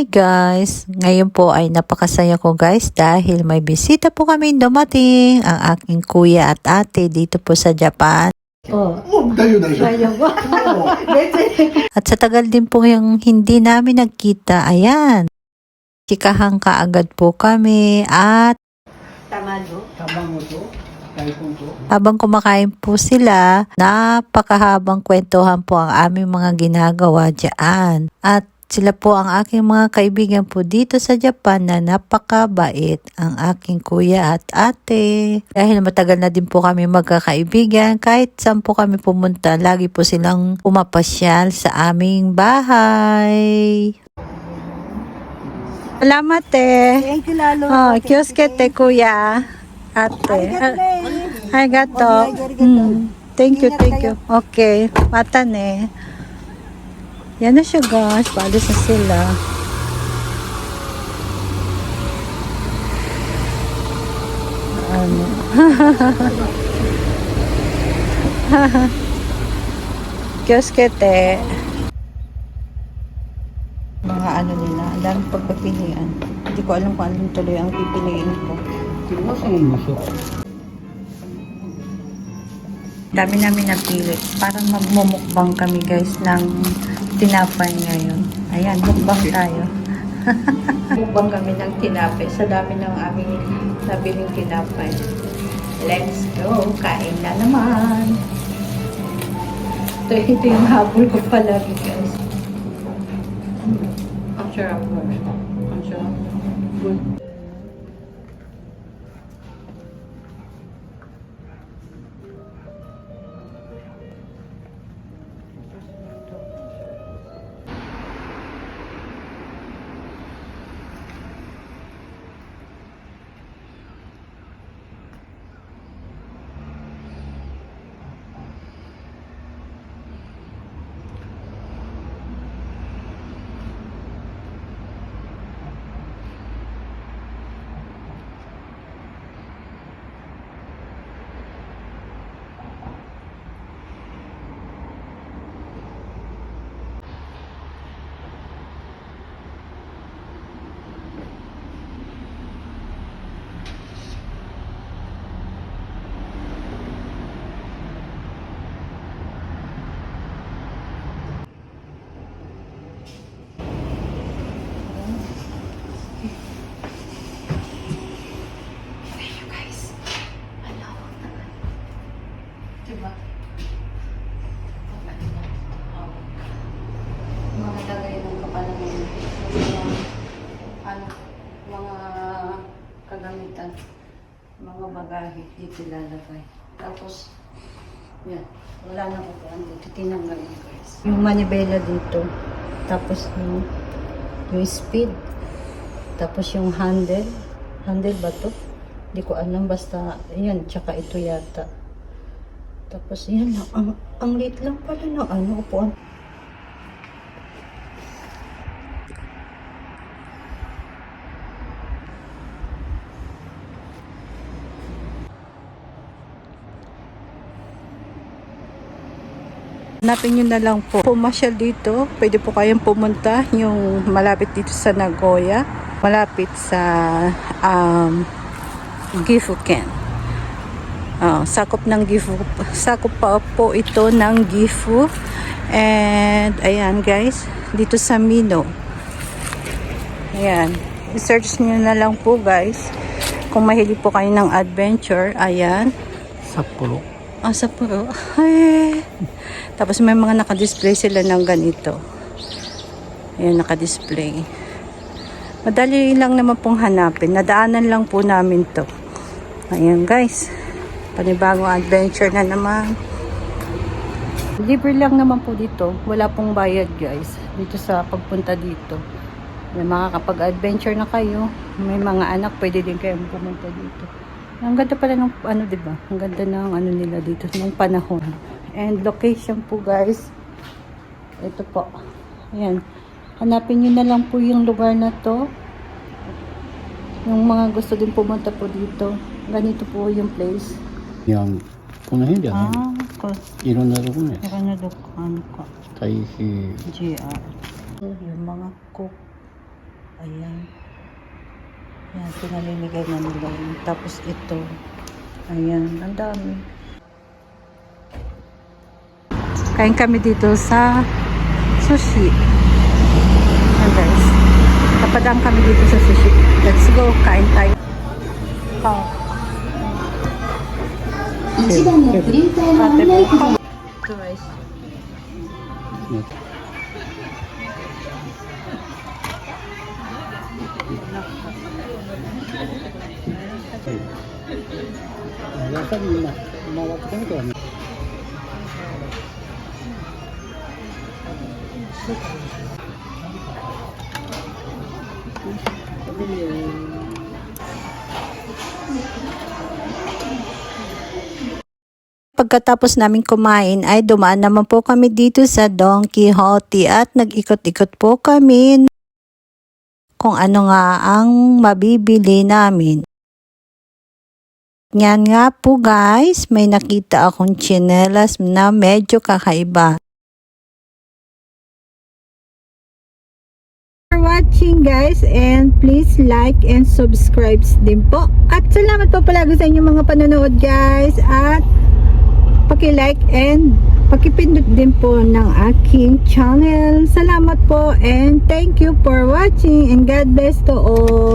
Hi guys! Ngayon po ay napakasaya ko guys dahil may bisita po kami dumating ang aking kuya at ate dito po sa Japan. Oh. At sa tagal din po yung hindi namin nagkita, ayan. Kikahang kaagad po kami at Tamado. Tamado. Habang kumakain po sila, napakahabang kwentuhan po ang aming mga ginagawa dyan. At sila po ang aking mga kaibigan po dito sa Japan na napakabait ang aking kuya at ate. Dahil matagal na din po kami magkakaibigan, kahit saan po kami pumunta, lagi po silang pumapasyal sa aming bahay. Salamat eh. Thank you lalo. Oh, kioskete kuya. Ate. Ay, gato. Mm. Thank you, thank you. Okay. Mata ne. Yan na siya guys. Paalis na sila. Ano? Kioskete. Mga ano nila. Ang dami pagpapilian. Hindi ko alam kung anong tuloy ang pipiliin ko. Dami namin napili. Parang magmumukbang kami guys ng tinapay ngayon. Ayan, mukbang tayo. mukbang kami ng tinapay sa dami ng aming nabiling tinapay. Let's go! Kain na naman! Ito, ito yung habol ko palagi guys. Ang sarap mo. Ang sarap. Good. Diba? Mga lagay ng kapalaman. Mga, ano, mga kagamitan. Mga bagahe. Dito lalagay. Tapos, yan. Wala na ko dito. Tinanggal mo guys. Yung manibela dito. Tapos yung, yung speed. Tapos yung handle. Handle ba to? Hindi ko alam. Basta, yan. Tsaka ito yata. Tapos yan ang, ang liit lang pala ng ano, upuan. Hanapin nyo na lang po. Pumasyal dito, pwede po kayong pumunta yung malapit dito sa Nagoya. Malapit sa um, Gifuken. Oh, sakop ng Gifu. Sakop pa po ito ng Gifu. And, ayan guys, dito sa Mino. Ayan. I-search nyo na lang po guys. Kung mahilig po kayo ng adventure, ayan. 札幌 Ah, sa puro. Ay. Tapos may mga naka-display sila ng ganito. Ayan, naka-display. Madali lang naman pong hanapin. Nadaanan lang po namin to. Ayan guys. Panibagong adventure na naman. Libre lang naman po dito. Wala pong bayad guys. Dito sa pagpunta dito. May makakapag-adventure na kayo. May mga anak, pwede din kayong pumunta dito. Ang ganda pala ng ano, 'di ba? Ang ganda ng ano nila dito nung panahon. And location po, guys. Ito po. Ayan. Hanapin niyo na lang po yung lugar na 'to. Yung mga gusto din pumunta po dito. Ganito po yung place. いやこの辺じゃない、 Ah, ko. いろんなところね Saka na dukaan ko. 太平 GR. Yung mga cook. Ayan. Ayan, pinamimigay na nila yun. Tapos ito. Ayan, ang dami. Kain kami dito sa sushi. Ayan guys. Napadaan kami dito sa sushi. Let's go, kain tayo. Oh. 8番のプリンターの案内機がやっぱり今回ってみてはねいいよ Pagkatapos namin kumain ay dumaan naman po kami dito sa Don Quixote at nag-ikot-ikot po kami kung ano nga ang mabibili namin. Yan nga po guys, may nakita akong chinelas na medyo kakaiba. watching guys and please like and subscribe din po. At salamat po palagi sa inyong mga panonood guys at paki-like and pakipindot din po ng aking channel. Salamat po and thank you for watching and God bless to all.